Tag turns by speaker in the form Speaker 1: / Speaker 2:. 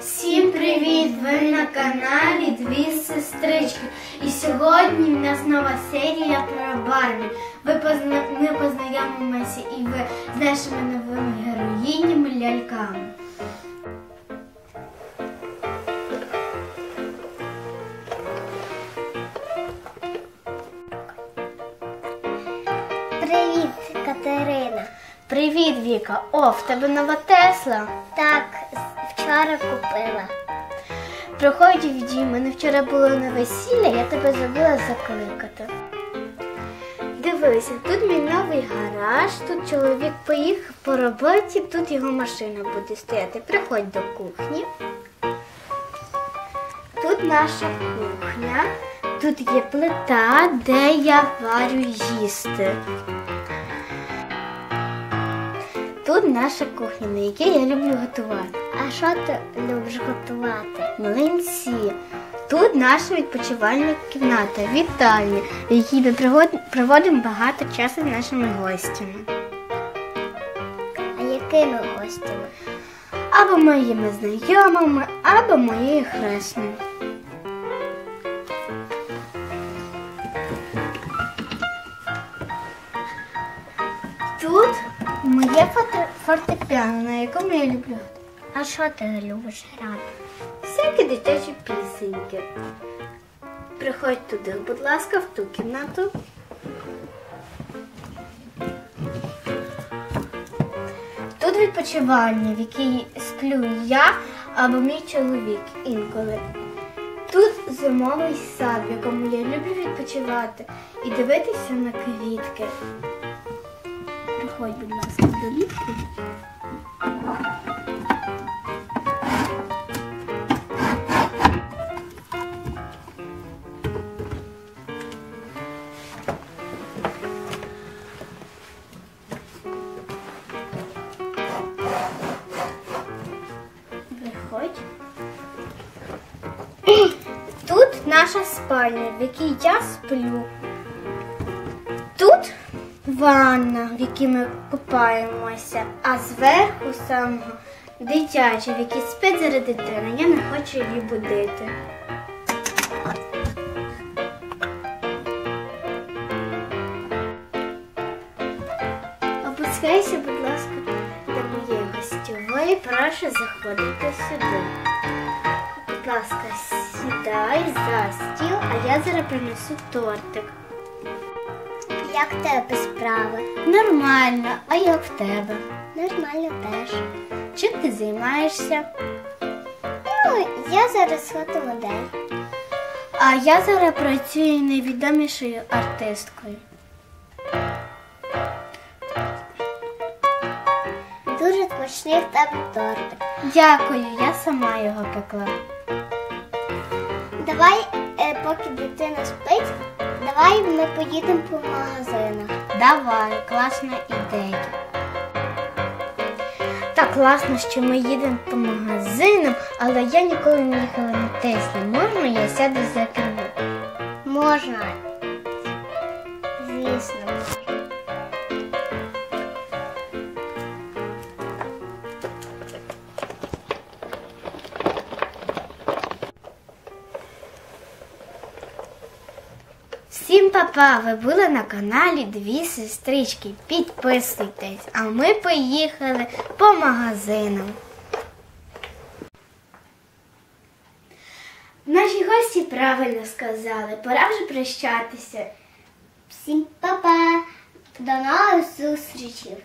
Speaker 1: Всім привіт! Ви на каналі Дві сестрички. І сьогодні в нас нова серія про Барбі. Ви позна... Ми познайомимося і ви з нашими новими героїнями ляльками.
Speaker 2: Привіт, Катерина.
Speaker 1: Привіт, Віка! О, в тебе нова Тесла.
Speaker 2: Так, вчора купила.
Speaker 1: Приходь в дім, мене вчора було на весілля, я тебе забула закликати. Дивися, тут мій новий гараж, тут чоловік поїхав по роботі, тут його машина буде стояти. Приходь до кухні. Тут наша кухня, тут є плита, де я варю їсти. Тут наша кухня, на якій я люблю готувати.
Speaker 2: А що ти любиш готувати?
Speaker 1: Млинці. Тут наша відпочивальна кімната, вітальня, в якій ми проводимо багато часу з нашими гостями.
Speaker 2: А якими гостями?
Speaker 1: Або моїми знайомими, або моєю хресною. Тут моє фортепіано, на якому я люблю.
Speaker 2: А що ти любиш грати?
Speaker 1: Всякі дитячі пісеньки. Приходь туди, будь ласка, в ту кімнату. Тут відпочивальня, в якій сплю я або мій чоловік інколи. Тут зимовий сад, в якому я люблю відпочивати і дивитися на квітки. Приходь, будь ласка, до літки. Тут наша спальня, в якій я сплю. Ванна, в якій ми купаємося, а зверху самого дитяча, в якій спить зараз дитина. Я не хочу її будити. Опускайся, будь ласка, до моєї гостьової. Прошу заходити сюди. Будь ласка, сідай за стіл, а я зараз принесу тортик.
Speaker 2: Як в тебе справи?
Speaker 1: Нормально, а як в тебе?
Speaker 2: Нормально теж.
Speaker 1: Чим ти займаєшся?
Speaker 2: Ну, я зараз фотомодель.
Speaker 1: А я зараз працюю найвідомішою артисткою.
Speaker 2: Дуже смачний в тебе тортик.
Speaker 1: Дякую, я сама його пекла.
Speaker 2: Давай, е, поки дитина спить, давай ми поїдемо по магазинах.
Speaker 1: Давай, класна ідея. Так класно, що ми їдемо по магазинам, але я ніколи не їхала на Теслі. Можна я сяду за кермо?
Speaker 2: Можна. Звісно. можна.
Speaker 1: Всім папа! Ви були на каналі Дві сестрички. Підписуйтесь, а ми поїхали по магазинам. Наші гості правильно сказали, пора вже прощатися.
Speaker 2: Всім па-па. До нових зустрічей.